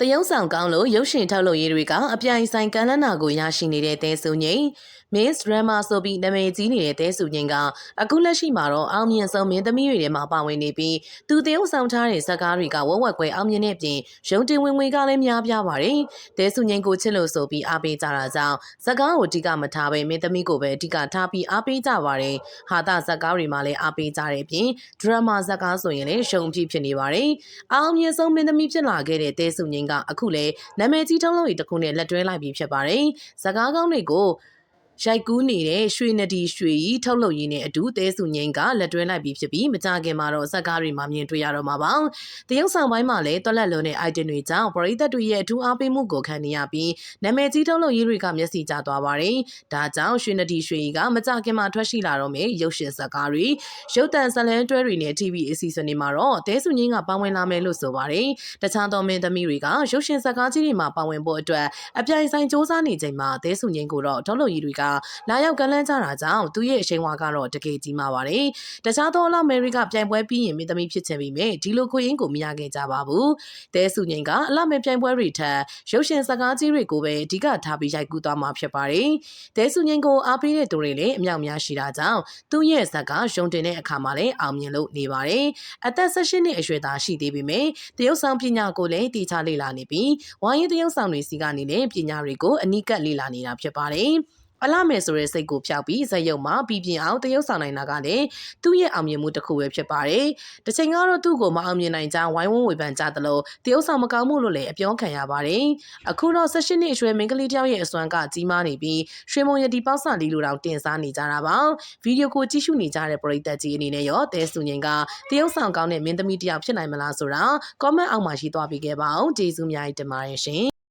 တရုတ်ဆောင်ကောင်းလို့ရုပ်ရှင်ထုတ်လုပ်ရေးတွေကအပြိုင်ဆိုင်ကမ်းလှမ်းတာကိုရရှိနေတဲ့တဲစုငိမ့် Miss Rama ဆိုပြီးနာမည်ကြီးနေတဲ့တဲစုငိမ့်ကအခုလက်ရှိမှာတော့အောင်မြင်ဆုံးမင်းသမီးတွေထဲမှာပါဝင်နေပြီးသူတရုတ်ဆောင်ထားတဲ့ဇာတ်ကားတွေကဝက်ဝက်ကွဲအောင်မြင်တဲ့ပြင်ရုံတင်ဝင်ဝင်ကလည်းများပြားပါတယ်တဲစုငိမ့်ကိုချစ်လို့ဆိုပြီးအားပေးကြတာကြောင့်ဇာတ်ကားကိုအဓိကမထားဘဲမင်းသမီးကိုပဲအဓိကထားပြီးအားပေးကြပါတယ်ဟာတာဇာတ်ကားတွေမှာလည်းအားပေးကြတဲ့အပြင်ဒရမာဇာတ်ကားဆိုရင်လည်းရှုံပြဖြစ်နေပါတယ်အောင်မြင်ဆုံးမင်းသမီးဖြစ်လာခဲ့တဲ့တဲစုငိမ့်ကအခုလည်းနာမည်ကြီးထုံးလုံးကြီးတစ်ခုနဲ့လက်တွဲလိုက်ပြီးဖြစ်ပါတယ်ဇာတ်ကားကောင်းတွေကို ရိုက်ကူးနေတဲ့ရွှေနဒီရွှေကြီးထုတ်လုပ်ရင်းနဲ့အတူတဲစုငိမ့်ကလက်တွဲလိုက်ပြီးဖြစ်ပြီးမကြခင်မှာတော့ဇက်ကားတွေမှာမြင်တွေ့ရတော့မှာပါ။တရုတ်ဆောင်ပိုင်းမှာလည်းတွက်လက်လုံးတဲ့ item တွေကြောင့်ပရိသတ်တွေရဲ့အထူးအားပေးမှုကိုခံနေရပြီးနာမည်ကြီးထုတ်လုပ်ရေးတွေကမျက်စိကျသွားပါတယ်။ဒါကြောင့်ရွှေနဒီရွှေကြီးကမကြခင်မှာထွက်ရှိလာတော့မယ်ရုပ်ရှင်ဇက်ကားတွေရုပ်တံဇလန်တွဲတွေနဲ့ TV အစီအစဉ်တွေမှာတော့တဲစုငိမ့်ကပါဝင်လာမယ်လို့ဆိုပါတယ်။တခြားသောမင်းသမီးတွေကရုပ်ရှင်ဇက်ကားကြီးတွေမှာပါဝင်ဖို့အတွက်အပြိုင်ဆိုင်စ조사နေချိန်မှာတဲစုငိမ့်ကိုတော့ထုတ်လုပ်ရေးတွေကလာရောက်ကလန်းကြတာကြောင့်သူရဲ့အရှိန်ဝါကတော့တကယ်ကြီးမာပါတယ်။တခြားသောအလားအမေရိကပြိုင်ပွဲပြီးရင်မင်းသမီးဖြစ်ချင်ပြီးမြဲဒီလိုခွေရင်းကိုမရခဲ့ကြပါဘူး။တဲစုငိမ့်ကအလားအမေပြိုင်ပွဲတွေထက်ရုပ်ရှင်ဇက်ကားကြီးတွေကိုပဲအဓိကထားပြီးရိုက်ကူးသွားမှာဖြစ်ပါတယ်။တဲစုငိမ့်ကိုအားပေးတဲ့သူတွေလည်းအမြောက်များရှိတာကြောင့်သူ့ရဲ့ဇက်ကရုံတင်တဲ့အခါမှာလည်းအောင်မြင်လို့နေပါတယ်။အသက်16နှစ်အရွယ်သားရှိသေးပေမဲ့တရုတ်ဆောင်ပညာကိုလည်းတည်ချလေ့လာနေပြီးဝိုင်းရင်တရုတ်ဆောင်တွေစီကနေလည်းပညာတွေကိုအနိကတ်လေ့လာနေတာဖြစ်ပါတယ်။ အလားမယ်ဆိုတဲ့စိတ်ကိုဖျောက်ပြီးဇက်ရုံမှာပြည်ပြင်းအောင်တရုတ်ဆောင်နိုင်တာကလည်းသူ့ရဲ့အောင်မြင်မှုတစ်ခုပဲဖြစ်ပါတယ်။တစ်ချိန်ကတော့သူ့ကိုမအောင်မြင်နိုင်ကြောင်းဝိုင်းဝန်းဝေဖန်ကြသလိုတရုတ်ဆောင်မကောင်းမှုလို့လည်းအပြောခံရပါတယ်။အခုတော့၁၈နှစ်အရွယ်မိန်းကလေးတယောက်ရဲ့အစွမ်းကကြီးမားနေပြီးရွှေမုံရတီပေါက်စာလီလိုတောင်တင်စားနေကြတာပါ။ဗီဒီယိုကိုကြည့်ရှုနေကြတဲ့ပရိသတ်ကြီးအနေနဲ့ရောတဲစုငင်ကတရုတ်ဆောင်ကောင်းတဲ့မင်းသမီးတယောက်ဖြစ်နိုင်မလားဆိုတာ comment အောက်မှာရေးသွားပေးခဲ့ပါအောင်ကျေးဇူးများတင်ပါတယ်ရှင်